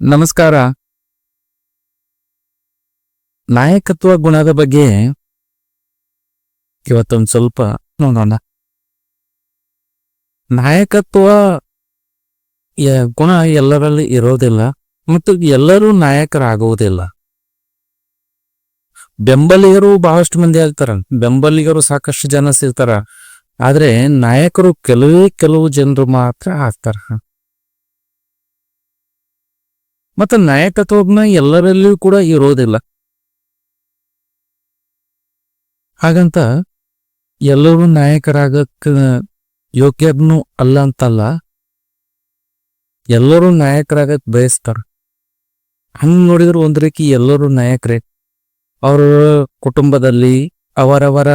ನಮಸ್ಕಾರ. ನಾಯಕತ್ವ ಗುಣದ ಬಗ್ಗೆ ಇವತ್ತೊಂದು ಸ್ವಲ್ಪ ನೋಡೋಣ. ನಾಯಕತ್ವ ಗುಣ ಎಲ್ಲರಲ್ಲಿ ಇರೋದಿಲ್ಲ ಮತ್ತು ಎಲ್ಲರೂ ನಾಯಕರಾಗುವುದಿಲ್ಲ. ಬೆಂಬಲಿಗರು ಬಹಳಷ್ಟು ಮಂದಿ ಆಗ್ತಾರ ಬೆಂಬಲಿಗರು ಸಾಕಷ್ಟು ಜನ ಸಿಗ್ತಾರ, ಆದ್ರೆ ನಾಯಕರು ಕೆಲವೇ ಕೆಲವು ಜನರು ಮಾತ್ರ ಆಗ್ತಾರ. ಮತ್ತೆ ನಾಯಕತ್ವಜ್ಞ ಎಲ್ಲರಲ್ಲಿಯೂ ಕೂಡ ಇರೋದಿಲ್ಲ. ಹಾಗಂತ ಎಲ್ಲರೂ ನಾಯಕರಾಗಕ್ಕ ಯೋಗ್ಯರ್ನು ಅಲ್ಲ ಅಂತಲ್ಲ, ಎಲ್ಲರೂ ನಾಯಕರಾಗಕ್ ಬಯಸ್ತಾರ. ಹಂಗ್ ನೋಡಿದ್ರೆ ಒಂದ್ ರೀತಿ ಎಲ್ಲರೂ ನಾಯಕರೇ. ಅವರ ಕುಟುಂಬದಲ್ಲಿ, ಅವರವರ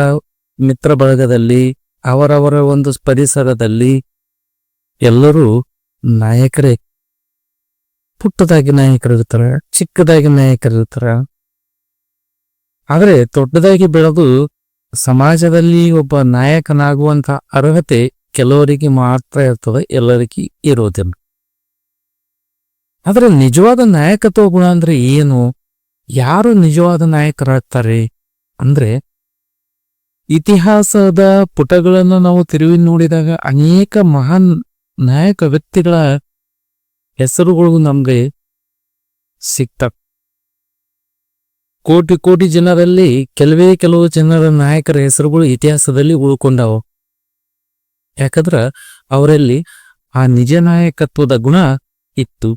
ಮಿತ್ರ ಬಳಗದಲ್ಲಿ, ಅವರವರ ಒಂದು ಪರಿಸರದಲ್ಲಿ ಎಲ್ಲರೂ ನಾಯಕರೇ. ಪುಟ್ಟದಾಗಿ ನಾಯಕರಿರ್ತಾರ ಚಿಕ್ಕದಾಗಿ ನಾಯಕರಿರ್ತಾರ ಆದರೆ ದೊಡ್ಡದಾಗಿ ಬೆಳೆದು ಸಮಾಜದಲ್ಲಿ ಒಬ್ಬ ನಾಯಕನಾಗುವಂತ ಅರ್ಹತೆ ಕೆಲವರಿಗೆ ಮಾತ್ರ ಇರ್ತದೆ, ಎಲ್ಲರಿಗೆ ಇರೋದಿಲ್ಲ. ಆದರೆ ನಿಜವಾದ ನಾಯಕತ್ವ ಗುಣ ಅಂದ್ರೆ ಏನು? ಯಾರು ನಿಜವಾದ ನಾಯಕರಾಗ್ತಾರೆ? ಅಂದ್ರೆ ಇತಿಹಾಸದ ಪುಟಗಳನ್ನು ನಾವು ತಿರುವಿ ನೋಡಿದಾಗ ಅನೇಕ ಮಹಾನ್ ನಾಯಕ ವ್ಯಕ್ತಿಗಳ ಹೆಸರುಗಳು ನಮಗೆ ಸಿಗ್ತವೆ ಕೋಟಿ ಕೋಟಿ ಜನರಲ್ಲಿ ಕೆಲವೇ ಕೆಲವು ಜನರ ನಾಯಕರ ಹೆಸರುಗಳು ಇತಿಹಾಸದಲ್ಲಿ ಉಳ್ಕೊಂಡವು. ಯಾಕಂದ್ರ ಅವರಲ್ಲಿ ಆ ನಿಜ ನಾಯಕತ್ವದ ಗುಣ ಇತ್ತು.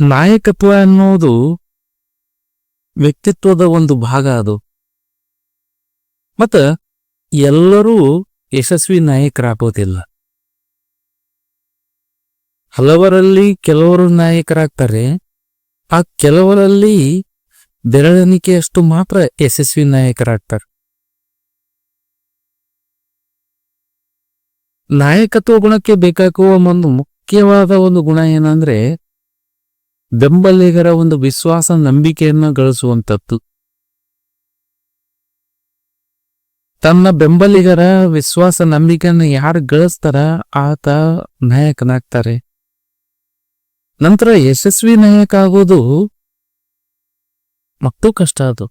ನಾಯಕತ್ವ ಅನ್ನೋದು ವ್ಯಕ್ತಿತ್ವದ ಒಂದು ಭಾಗ ಅದು. ಮತ್ತ ಎಲ್ಲರೂ ಯಶಸ್ವಿ ನಾಯಕರಾಗೋದಿಲ್ಲ. ಹಲವರಲ್ಲಿ ಕೆಲವರು ನಾಯಕರಾಗ್ತಾರೆ. ಆ ಕೆಲವರಲ್ಲಿ ಬೆರಳೆಣಿಕೆಯಷ್ಟು ಮಾತ್ರ ಯಶಸ್ವಿ ನಾಯಕರಾಗ್ತಾರೆ. ನಾಯಕತ್ವ ಗುಣಕ್ಕೆ ಬೇಕಾಗುವ ಒಂದು ಮುಖ್ಯವಾದ ಒಂದು ಗುಣ ಏನಂದ್ರೆ, ಬೆಂಬಲಿಗರ ಒಂದು ವಿಶ್ವಾಸ ನಂಬಿಕೆಯನ್ನು ಗಳಿಸುವಂತದ್ದು ತನ್ನ ಬೆಂಬಲಿಗರ ವಿಶ್ವಾಸ ನಂಬಿಕೆಯನ್ನು ಯಾರು ಗಳಿಸ್ತಾರ, ಆತ ನಾಯಕನಾಗ್ತಾರೆ. ನಂತರ ಯಶಸ್ವಿ ನಾಯಕ ಆಗೋದು ಮತ್ತೂ ಕಷ್ಟ ಅದು.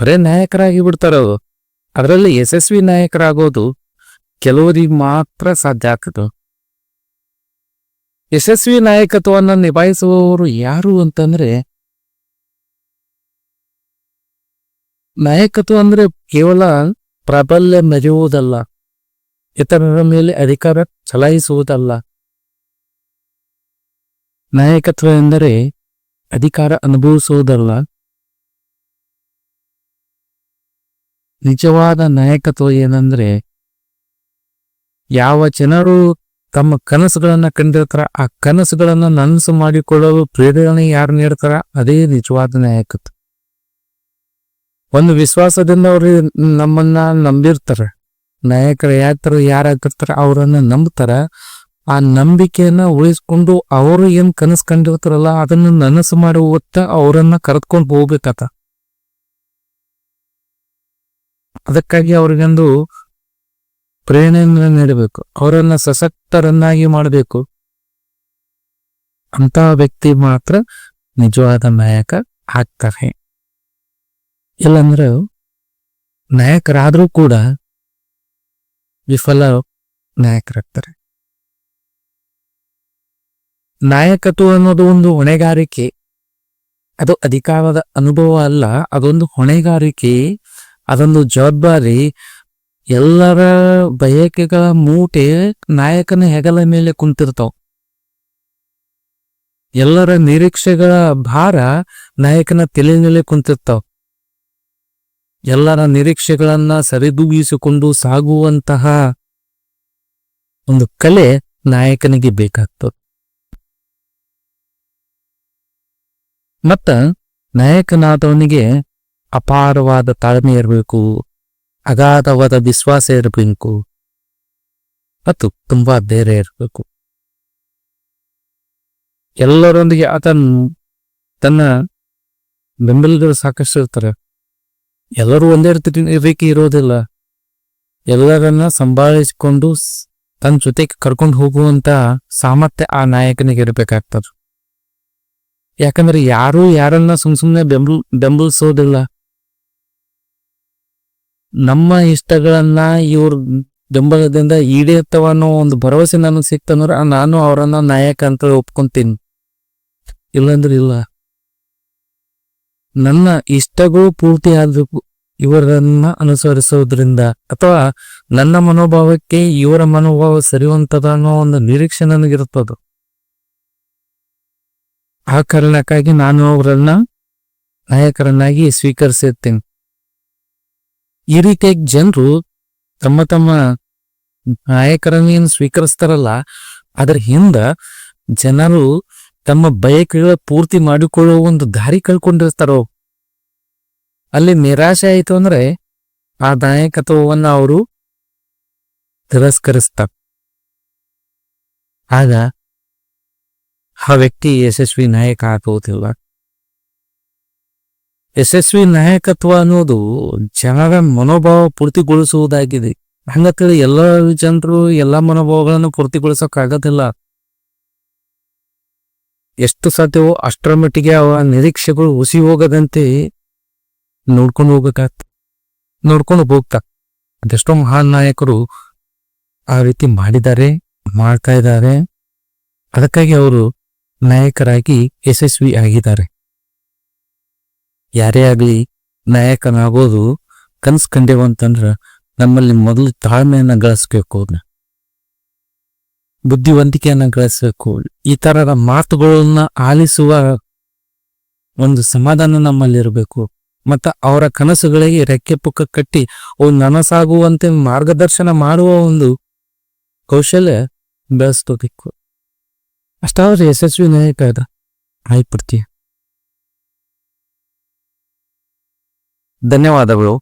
ಬರೇ ನಾಯಕರಾಗಿ ಬಿಡ್ತಾರ ಅದು ಅದರಲ್ಲಿ ಯಶಸ್ವಿ ನಾಯಕರಾಗೋದು ಕೆಲವರಿಗೆ ಮಾತ್ರ ಸಾಧ್ಯ ಆಗ್ತದೆ. ಯಶಸ್ವಿ ನಾಯಕತ್ವವನ್ನು ನಿಭಾಯಿಸುವವರು ಯಾರು ಅಂತಂದ್ರೆ ನಾಯಕತ್ವ ಅಂದ್ರೆ ಕೇವಲ ಪ್ರಾಬಲ್ಯ ಮೆರೆಯುವುದಲ್ಲ. ಇತರರ ಮೇಲೆ ಅಧಿಕಾರ ಚಲಾಯಿಸುವುದಲ್ಲ. ನಾಯಕತ್ವ ಎಂದರೆ ಅಧಿಕಾರ ಅನುಭವಿಸುವುದಲ್ಲ. ನಿಜವಾದ ನಾಯಕತ್ವ ಏನಂದ್ರೆ ಯಾವ ಜನರು ತಮ್ಮ ಕನಸುಗಳನ್ನು ಕಂಡಿರ್ತಾರ, ಆ ಕನಸುಗಳನ್ನ ನನಸು ಮಾಡಿಕೊಳ್ಳಲು ಪ್ರೇರಣೆ ಯಾರು ನೀಡ್ತಾರ, ಅದೇ ನಿಜವಾದ ನಾಯಕತ್ವ. ಒಂದು ವಿಶ್ವಾಸದಿಂದ ಅವರು ನಮ್ಮನ್ನ ನಂಬಿರ್ತಾರ. ನಾಯಕರು ಯಾತ್ರ ಯಾರಾಗಿರ್ತಾರ ಅವರನ್ನ ನಂಬ್ತಾರ. ಆ ನಂಬಿಕೆಯನ್ನ ಉಳಿಸ್ಕೊಂಡು ಅವರು ಏನ್ ಕನಸು ಕಂಡಿರ್ತಾರಲ್ಲ, ಅದನ್ನ ನನಸು ಮಾಡುವತ್ತ ಅವರನ್ನ ಕರೆದ್ಕೊಂಡು ಹೋಗ್ಬೇಕತ್ತ ಅದಕ್ಕಾಗಿ ಅವ್ರಿಗೊಂದು ಪ್ರೇರಣೆಯನ್ನ ನೀಡಬೇಕು. ಅವರನ್ನ ಸಶಕ್ತರನ್ನಾಗಿ ಮಾಡಬೇಕು. ಅಂತ ವ್ಯಕ್ತಿ ಮಾತ್ರ ನಿಜವಾದ ನಾಯಕ ಆಗ್ತಾರೆ. ಇಲ್ಲಂದ್ರೆ ನಾಯಕರಾದ್ರೂ ಕೂಡ ವಿಫಲ ನಾಯಕರಾಗ್ತಾರೆ. ನಾಯಕತ್ವ ಅನ್ನೋದು ಒಂದು ಹೊಣೆಗಾರಿಕೆ. ಅದು ಅಧಿಕಾರದ ಅನುಭವ ಅಲ್ಲ, ಅದೊಂದು ಹೊಣೆಗಾರಿಕೆ. ಅದೊಂದು ಜವಾಬ್ದಾರಿ. ಎಲ್ಲರ ಬಯಕೆಗಳ ಮೂಟೆ ನಾಯಕನ ಹೆಗಲ ಮೇಲೆ ಕುಂತಿರ್ತಾವ. ಎಲ್ಲರ ನಿರೀಕ್ಷೆಗಳ ಭಾರ ನಾಯಕನ ತಲೆ ಮೇಲೆ ಕುಂತಿರ್ತಾವ. ಎಲ್ಲರ ನಿರೀಕ್ಷೆಗಳನ್ನ ಸರಿದೂಗಿಸಿಕೊಂಡು ಸಾಗುವಂತಹ ಒಂದು ಕಲೆ ನಾಯಕನಿಗೆ ಬೇಕಾಗ್ತದೆ. ಮತ್ತ ನಾಯಕನಾದವನಿಗೆ ಅಪಾರವಾದ ತಾಳ್ಮೆ ಇರಬೇಕು, ಅಗಾಧವಾದ ವಿಶ್ವಾಸ ಇರಬೇಕು, ಮತ್ತು ತುಂಬಾ ಧೈರ್ಯ ಇರಬೇಕು. ಎಲ್ಲರೊಂದಿಗೆ ಆತ ತನ್ನ ಬೆಂಬಲಿಗರು ಸಾಕಷ್ಟು ಇರ್ತಾರೆ. ಎಲ್ಲರೂ ಒಂದೇ ರೀತಿ ಇರೋದಿಲ್ಲ. ಎಲ್ಲರನ್ನ ಸಂಭಾಳಿಸಿಕೊಂಡು ತನ್ನ ಜೊತೆಗೆ ಕರ್ಕೊಂಡು ಹೋಗುವಂತ ಸಾಮರ್ಥ್ಯ ಆ ನಾಯಕನಿಗೆ ಇರಬೇಕಾಗ್ತದ. ಯಾಕಂದ್ರೆ ಯಾರು ಯಾರನ್ನ ಸುಮ್ ಸುಮ್ನೆ ಬೆಂಬಲ್, ಬೆಂಬಲಿಸೋದಿಲ್ಲ. ನಮ್ಮ ಇಷ್ಟಗಳನ್ನ ಇವ್ರ ಬೆಂಬಲದಿಂದ ಈಡೇರ್ತವ ಅನ್ನೋ ಒಂದು ಭರವಸೆ ನನಗೆ ಸಿಕ್ತಂದ್ರ ನಾನು ಅವರನ್ನ ನಾಯಕ ಅಂತ ಒಪ್ಕೊಂತೀನಿ. ಇಲ್ಲಂದ್ರೆ ಇಲ್ಲ. ನನ್ನ ಇಷ್ಟಗಳು ಪೂರ್ತಿ ಆದ್ರೂ ಇವರನ್ನ ಅನುಸರಿಸೋದ್ರಿಂದ ಅಥವಾ ನನ್ನ ಮನೋಭಾವಕ್ಕೆ ಇವರ ಮನೋಭಾವ ಸರಿಯುವಂತದ ಅನ್ನೋ ಒಂದು ನಿರೀಕ್ಷೆ ನನಗಿರುತ್ತದು ಆ ಕಾರಣಕ್ಕಾಗಿ ನಾನು ಅವರನ್ನ ನಾಯಕರನ್ನಾಗಿ ಸ್ವೀಕರಿಸಿರ್ತೀನಿ. ಈ ರೀತಿಯಾಗಿ ಜನರು ತಮ್ಮ ತಮ್ಮ ನಾಯಕರನ್ನೇನು ಸ್ವೀಕರಿಸ್ತಾರಲ್ಲ, ಅದರ ಹಿಂದ ಜನರು ತಮ್ಮ ಬಯಕೆಗಳ ಪೂರ್ತಿ ಮಾಡಿಕೊಳ್ಳುವ ಒಂದು ದಾರಿ ಕಳ್ಕೊಂಡಿರ್ತಾರೋ? ಅಲ್ಲಿ ನಿರಾಶೆ ಆಯಿತು ಅಂದ್ರೆ ಆ ನಾಯಕತ್ವವನ್ನು ಅವರು ತಿರಸ್ಕರಿಸ್ತಾರೆ. ಆಗ ಆ ವ್ಯಕ್ತಿ ಯಶಸ್ವಿ ನಾಯಕ ಆಗುವುದಿಲ್ಲ ಯಶಸ್ವಿ ನಾಯಕತ್ವ ಅನ್ನೋದು ಜನರ ಮನೋಭಾವ ಪೂರ್ತಿಗೊಳಿಸುವುದಾಗಿದೆ. ಹಂಗಂತೇಳಿ ಎಲ್ಲ ಜನರು ಎಲ್ಲ ಮನೋಭಾವಗಳನ್ನು ಪೂರ್ತಿಗೊಳಿಸೋಕ್ಕಾಗೋದಿಲ್ಲ. ಎಷ್ಟು ಸಾಧ್ಯವೋ ಅಷ್ಟರ ಮಟ್ಟಿಗೆ ಅವ ನಿರೀಕ್ಷೆಗಳು ಉಸಿ ಹೋಗದಂತೆ ನೋಡ್ಕೊಂಡು ಹೋಗ್ಬೇಕಾಗ್ತ, ನೋಡ್ಕೊಂಡು ಹೋಗ್ತಾ. ಅದೆಷ್ಟೋ ಮಹಾನ್ ನಾಯಕರು ಆ ರೀತಿ ಮಾಡಿದ್ದಾರೆ, ಮಾಡ್ತಾ ಇದ್ದಾರೆ. ಅದಕ್ಕಾಗಿ ಅವರು ನಾಯಕರಾಗಿ ಯಶಸ್ವಿ ಆಗಿದ್ದಾರೆ. ಯಾರೇ ಆಗಲಿ ನಾಯಕನಾಗೋದು ಕನ್ಸ್ ಕಂಡೇವು ಅಂತಂದ್ರ ನಮ್ಮಲ್ಲಿ ಮೊದಲು ತಾಳ್ಮೆಯನ್ನ ಗಳಿಸ್ಬೇಕು ಅವ್ರನ್ನ ಬುದ್ಧಿವಂತಿಕೆಯನ್ನ ಗಳಿಸಬೇಕು. ಈ ತರದ ಮಾತುಗಳನ್ನ ಆಲಿಸುವ ಒಂದು ಸಮಾಧಾನ ನಮ್ಮಲ್ಲಿ ಇರಬೇಕು. ಮತ್ತ ಅವರ ಕನಸುಗಳಿಗೆ ರೆಕ್ಕೆ ಪುಕ್ಕ ಕಟ್ಟಿ ಅವು ನನಸಾಗುವಂತೆ ಮಾರ್ಗದರ್ಶನ ಮಾಡುವ ಒಂದು ಕೌಶಲ್ಯ ಬೆಳೆಸ್ಕೋಬೇಕು. ಅಷ್ಟಾದ್ರೆ ಯಶಸ್ವಿ ನಾಯಕ ಅದ ಆಯ್ಬಿಡ್ತೀಯ ಧನ್ಯವಾದಗಳು.